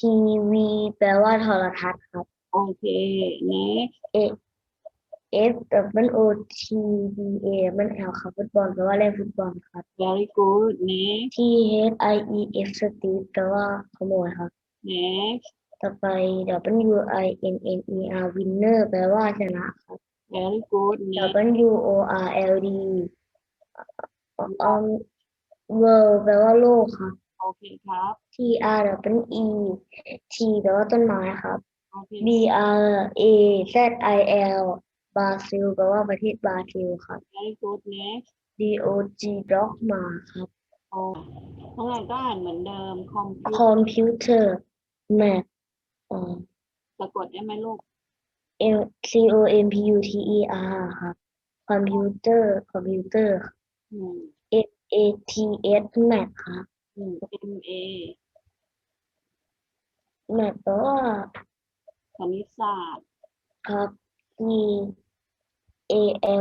ทีวีแปลว่าโทรทัศน์ครับ โอเค next F W O T B A มันแอลครับฟุตบอลแปลว่าเล่นฟุตบอลครับ very good next T H I E F สตีฟแปลว่าขโมยครับ next ต่อไป W I N N E R winner แปลว่าชนะครับ very good next W O R L D อืม world แปลว่าโลกครับโอ เคครับ T R W E T แปลว่าต้นไม้ครับ โอเค B R A Z I L บราซิลแปลว่าประเทศบราซิลครับ very good next D O G dog หมาครับ โอ้ทั้งหลายก็อ่านเหมือนเดิม computer คอมพิวเตอร์ Mac เอ่อ สะกดได้ไหมลูก M C O M P U T E R ครับคอมพิวเตอร์คอมพิวเตอร์อืม A T S Mac ครับ อืม M A Mac แปลว่าคณิตศาสตร์ครับ E A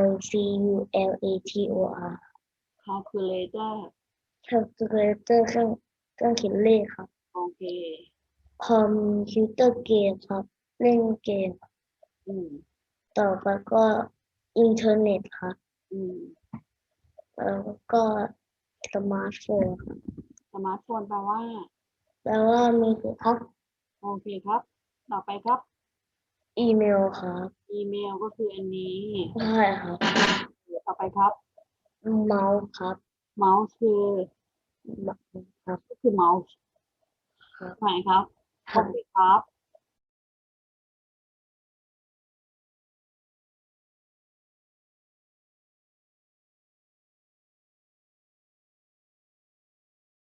L C U L A T O R calculator calculator เครื่องเครื่องคิดเลขครับ โอเค คอมพิวเตอร์เกมครับ เล่นเกม อืม ต่อไปก็อินเทอร์เน็ตครับ อืม แล้วก็สมาร์ทโฟนครับส มาร์ทโฟนแปลว่าแปลว่ามีครับ โอเคครับ ต่อไปครับ อีเมลครับอีเมลก็คืออันนี้ใช่ครับต่อไปครับ เมาส์ครับ เมาส์คือเมาส์ครับก็คือเมาส์ครับไหนครับโอครับเคครับ